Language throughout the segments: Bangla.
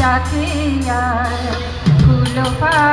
কাছে फूलों কুলো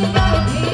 Vai